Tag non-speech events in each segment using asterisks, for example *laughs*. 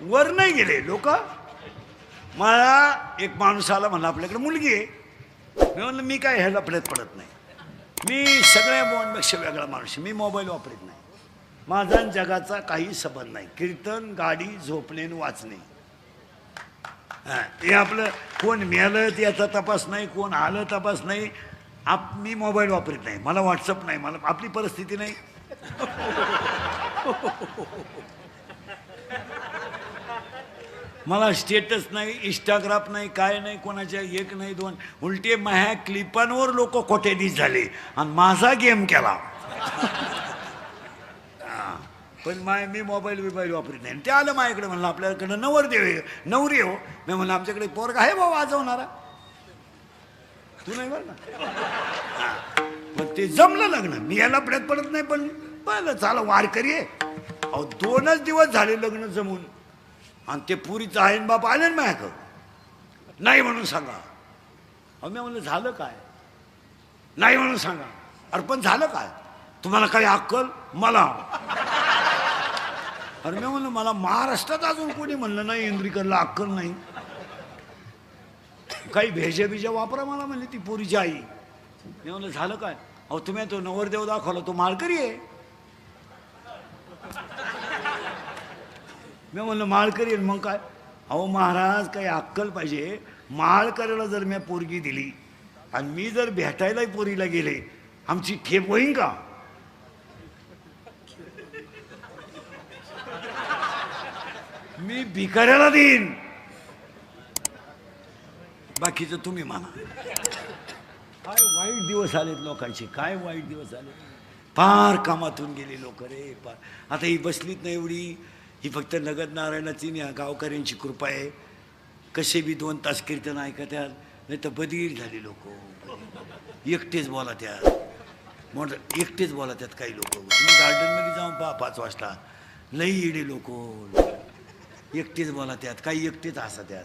वर नाही गेले लोक. मला एक माणूस आला म्हणला आपल्याकडे मुलगी आहे. मी म्हणलं मी काय ह्याला पडत पडत नाही. मी सगळ्या मोबाईलपेक्षा वेगळा माणूस मी मोबाईल वापरत नाही. माझा आणि जगाचा काही संबंध नाही. कीर्तन गाडी झोपणे वाचणे. हां हे आपलं कोण मिळालं याचा तपास नाही कोण आलं तपास नाही. आप मी मोबाईल वापरत नाही. मला व्हॉट्सअप नाही. मला आपली परिस्थिती नाही. *laughs* मला स्टेटस नाही इंस्टाग्राम नाही काय नाही कोणाच्या एक नाही दोन. उलटे माझ्या क्लिपांवर लोक कोटेदीस झाले. आणि माझा गेम केला. पण माय मी मोबाईल बिबाईल वापरत नाही. आणि ते आलं माझ्याकडे म्हणलं आपल्याकडे नवर देव नवरी हो. मी म्हणलं आमच्याकडे पोरग आहे बाबा वाजवणारा. तू नाही बर ना पण ते जमलं लग्न. मी याला पडत पडत नाही पण पाहिलं चाल वारकरी आहे. अहो दोनच दिवस झाले लग्न जमून. आणि ते पुरीचं आहे बाप आले ना माझ्याकडं. नाही म्हणून सांगा. अहो मी म्हणलं झालं काय? नाही म्हणून सांगा. अरे पण झालं काय? तुम्हाला काही अक्कल? मला. अरे मी म्हणलं मला महाराष्ट्रात अजून कोणी म्हणलं नाही इंद्रिकरला अक्कल नाही. काही भेजे बिजा वापरा मला म्हणली ती पोरीची आई. मी म्हणलं झालं काय? अहो तुम्ही तो नवरदेव दाखवला तो माळकरी आहे. मी म्हणलं माळकरी आहे. मग काय? अहो महाराज काही अक्कल पाहिजे. माळकऱ्याला जर मी पोरगी दिली आणि मी जर भेटायला पोरीला गेले आमची ठेप होईन का? मी भिकाऱ्याला देईन. बाकीचं तुम्ही माना. काय वाईट दिवस आलेत लोकांचे काय वाईट दिवस आले फार कामातून गेले लोक रे फार. आता ही बसलीत ना एवढी ही फक्त नगद नारायणाची या गावकऱ्यांची कृपा आहे. कसे बी दोन तास कीर्तन ऐकत्यात नाही तर बदगीर झाले लोक. एकटेच बोला त्यात मोठ एकटेच बोला त्यात काही लोक. तुम्ही गार्डनमध्ये जाऊन पहा पाच वाजता. लई येडे लोक. एकटेच बोला त्यात काही एकटेच हसा त्यात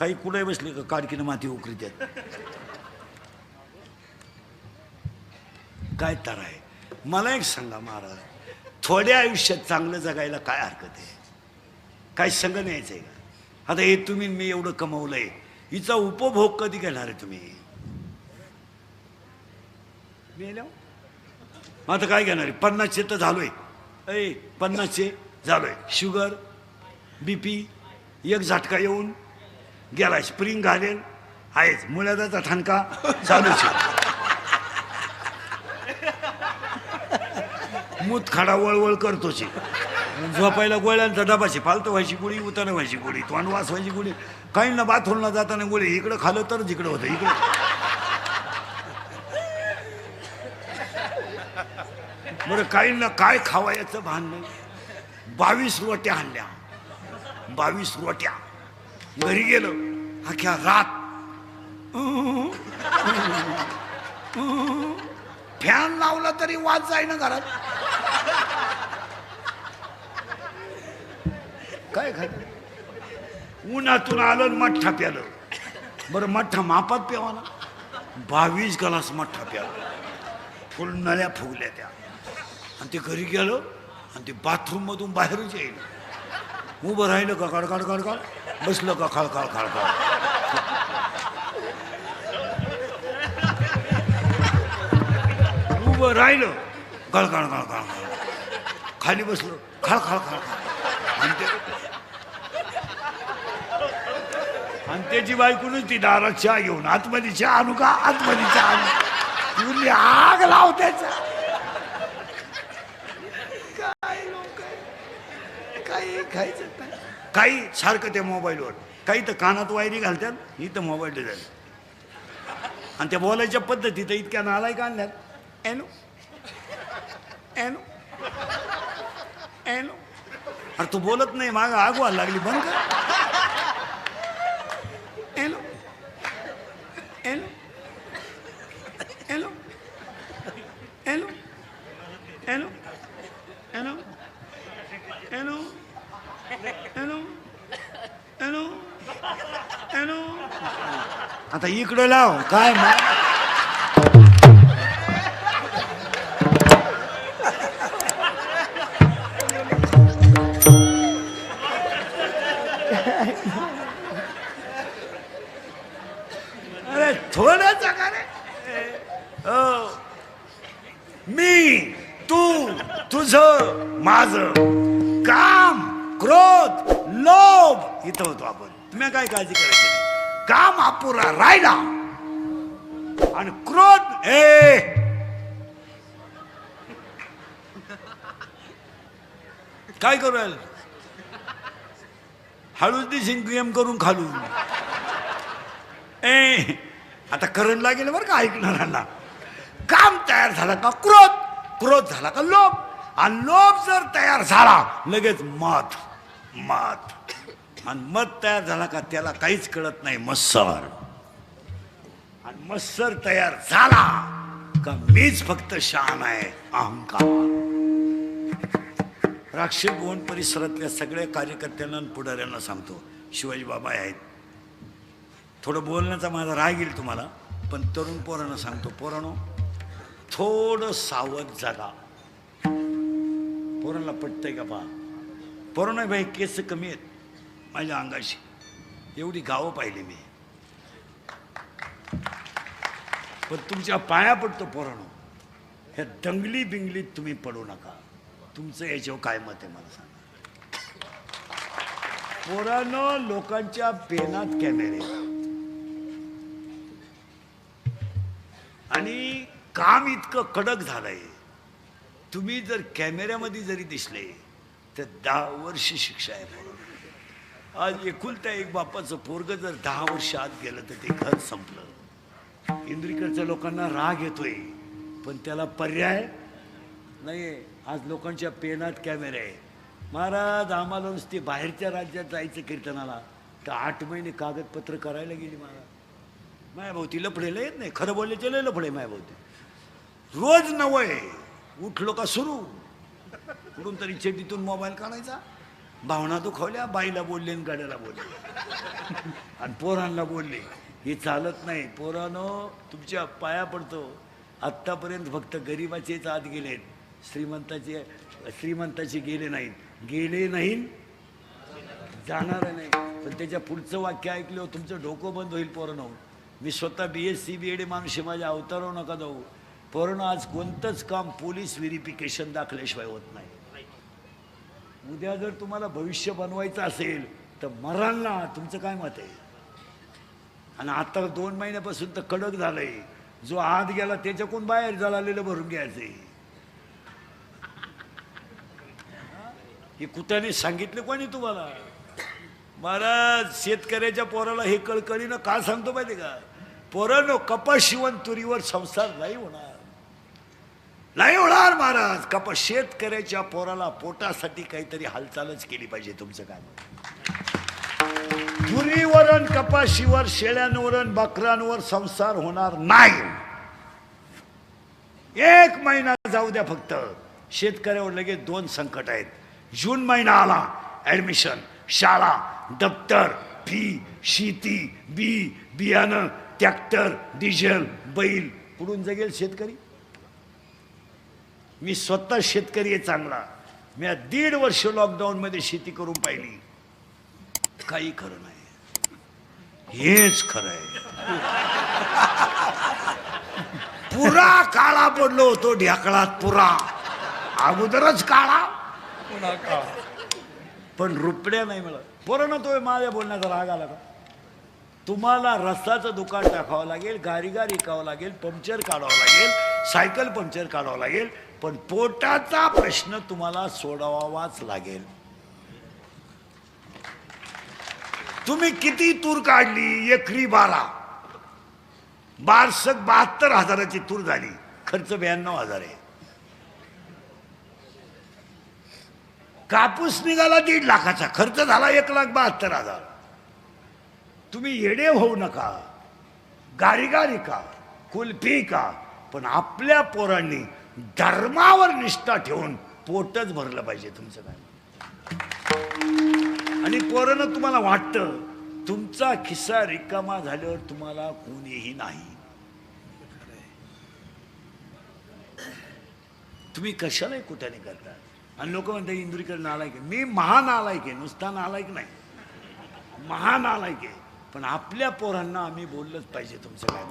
काही कुठे बसले का काडकीनं माती उकरी त्यात काय तर आहे. मला एक सांगा महाराज थोड्या आयुष्यात चांगलं जगायला काय हरकत आहे? काय संग न्यायचं आहे का? आता हे तुम्ही मी एवढं कमवलंय. हिचा उपभोग कधी घेणार आहे तुम्ही? मग आता काय घेणार आहे? पन्नासशे तर झालोय. ऐ पन्नासशे झालोय. शुगर बी पी एक झटका येऊन गेला स्प्रिंग घालेल. आहेच. मुळ्याचा ठणका चालूच मूत खाडा वळवळ करतोच झोपायला गोळ्यांचा डबाशी फालतं व्हायची गोळी उताना व्हायची गोळी तोंड वास व्हायची गोळी काही ना बाथरूमला जाताना गोळी इकडं खालं तर जिकडं होतं इकडं. बरं काही ना काय खावायचं भान नाही बावीस रोट्या आणल्या. बावीस रोट्या. घरी गेलं अख्ख्या रात. *laughs* फॅन लावला तरी वाज जाईना घरात. काय खाय उन्हातून आलं आणि मठ्ठा प्यालं. बरं मठ्ठा मापात प्यावा ना? बावीस गलास मठ्ठा प्याला फुल नळ्या फुगल्या त्या. आणि ते घरी गेलं आणि ते बाथरूम मधून बाहेरच येईल. उभं राहिलं का काढ काढ काढ बसलं का खाळ खाळ खाळ खाळ उभं राहिलं. गळ गळ गळ गळ खाली बसलो. खळ खळ खळ खळ आणि ते आणि त्याची बायकूनच ती दारात चहा घेऊन आतमध्ये चहा आणू का? आतमध्ये चहा आणू? ती आग लाव त्याचा. काय लोक काही खायचं काय काही सारखं त्या मोबाईलवर. काही तर कानात वायरी घालतात इथं मोबाईल झालं. आणि त्या बोलायच्या पद्धती तर इतक्या नालाय का आणल्यात. एनो एनो एनो अरे तू बोलत नाही माग आग व्हायला लागली बंद कर एनो एनो एनो एनो एनो एनो एनो हॅलो? हॅलो? हॅलो? आता इकडं लाव काय अरे थोडं का रे. हो. मी तू तुझ माझ. क्रोध लोभ इथं होतो आपण. तुम्ही काय काळजी करायची नाही. काम अपुरा राहिला. आणि क्रोध ए! काय करू हळूच दिशीन गेम करून खालून. ए आता करंट लागेल बरं का ऐकणाऱ्यांना. काम तयार झाला का क्रोध? क्रोध झाला का लोभ? आणि लोभ जर तयार झाला लगेच मत. मत. आणि मत तयार झाला का त्याला काहीच कळत नाही मत्सर. आणि मत्सर तयार झाला का मीच फक्त शान आहे अहंकार. राक्षस भुवन परिसरातल्या सगळ्या कार्यकर्त्यांना आणि पुढाऱ्यांना सांगतो शिवाजी बाबा आहेत. थोडं बोलण्याचा माझा राग येईल तुम्हाला पण तरुण पोरांना सांगतो पोरानो थोडं सावध झाला पोरांना पटतंय का पहा पोरांना भाई केस कमी आहेत माझ्या अंगाशी. एवढी गावं पाहिली मी. पण तुमच्या पाया पडतो पोरानो. ह्या दंगली बिंगलीत तुम्ही पडू नका. तुमचं याच्यावर काय मत आहे मला सांगा. पोरानं लोकांच्या पेनात कॅमेरे. आणि काम इतकं कडक झालंय. तुम्ही जर कॅमेऱ्यामध्ये जरी दिसले तर दहा वर्ष शिक्षा आहे पोरांना. आज एकुलता एक बापाचं पोरग जर दहा वर्ष आत गेलं तर ते घर संपलं. इंद्रिकडच्या लोकांना राग येतोय पण त्याला पर्याय नाही आज लोकांच्या पेनात कॅमेरे आहे महाराज आम्हाला नुसते बाहेरच्या राज्यात जायचं कीर्तनाला. तर आठ महिने कागदपत्र करायला गेली महाराज. मायाभोवती लफडेला येत नाही खरं बोलले लय लफडे मायाभोवती. रोज नवय उठलो का सुरू? कुठून तरी चेटीतून मोबाईल काढायचा. भावना दुखावल्या बाईला बोलले आणि गाड्याला बोलले. आणि पोरांना बोलले हे चालत नाही. पोरानो तुमच्या पाया पडतो. आत्तापर्यंत फक्त गरिबाचेच आत गेलेत. श्रीमंताचे श्रीमंताचे गेले नाहीत. गेले नाहीत. जाणार नाही. पण त्याच्या पुढचं वाक्य ऐकलं तुमचं डोकं बंद होईल पोरणो मी स्वतः B S C B Ed माणूस माझ्या अवतारावर नका जाऊ. पोरणं आज कोणतंच काम पोलीस व्हेरिफिकेशन दाखल्याशिवाय होत नाही. उद्या जर तुम्हाला भविष्य बनवायचं असेल तर मराल ना तुमचं काय मत आहे? आणि आता दोन महिन्यापासून तर कडक झालंय. जो आत गेला त्याच्याकडून बाहेर जळालेलं भरून घ्यायचंय. हे कुत्याने सांगितलं कोणी तुम्हाला? महाराज शेतकऱ्याच्या पोराला हे कळकळीनं का सांगतो माहिती का? पोरानो कपाशिवन तुरीवर संसार नाही होणार. नाही होणार महाराज. कपास शेतकऱ्याच्या पोराला पोटासाठी काहीतरी हालचालच केली पाहिजे तुमचं काय मत? कपाशीवर शेळ्यांवरण बकरांवर संसार होणार नाही. एक महिना जाऊ द्या फक्त. शेतकऱ्यावर लगेच दोन संकट आहेत. जून महिना आला. ऍडमिशन शाळा दप्तर फी शेती बी बियाणं ट्रॅक्टर डिझेल बैल. कुठून जगेल शेतकरी? मी स्वतः शेतकरी आहे चांगला. मी आज दीड वर्ष लॉकडाऊनमध्ये शेती करून पाहिली. काही खरं नाही. हेच खरं आहे. पुरा काळा पडलो होतो ढेकळात पुरा. अगोदरच काळा. पण रुपड्या नाही मिळत. पोरांना तो माझ्या बोलण्याचा राग आला का? तुम्हाला रस्त्याचं दुकान टाकावं लागेल गारीगार ऐकावं विकावं लागेल पंक्चर काढावं लागेल सायकल पंक्चर काढावं लागेल पण पोटाचा प्रश्न तुम्हाला सोडवावाच लागेल. तुम्ही किती तूर काढली? एकरी बारा. बारसक बहात्तर हजाराची तूर झाली. खर्च ब्याण्णव हजार आहे. कापूस निघाला दीड लाखाचा. खर्च झाला एक लाख बहात्तर हजार. तुम्ही येडे होऊ नका. गारीगारी का? कुल्फी का? पण आपल्या पोरांनी धर्मावर निष्ठा ठेवून पोटच भरलं पाहिजे तुमचं काय? आणि पोरानं तुम्हाला वाटतं तुमचा खिस्सा रिकामा झाल्यावर तुम्हाला कोणीही नाही. तुम्ही कशालाही कुठ्याने करता? आणि लोक म्हणतात इंदुरीकर नालायक आहे. मी महानालायक आहे नुसता नालायक नाही. महान आहे. पण आपल्या पोरांना आम्ही बोललंच पाहिजे तुमचं काय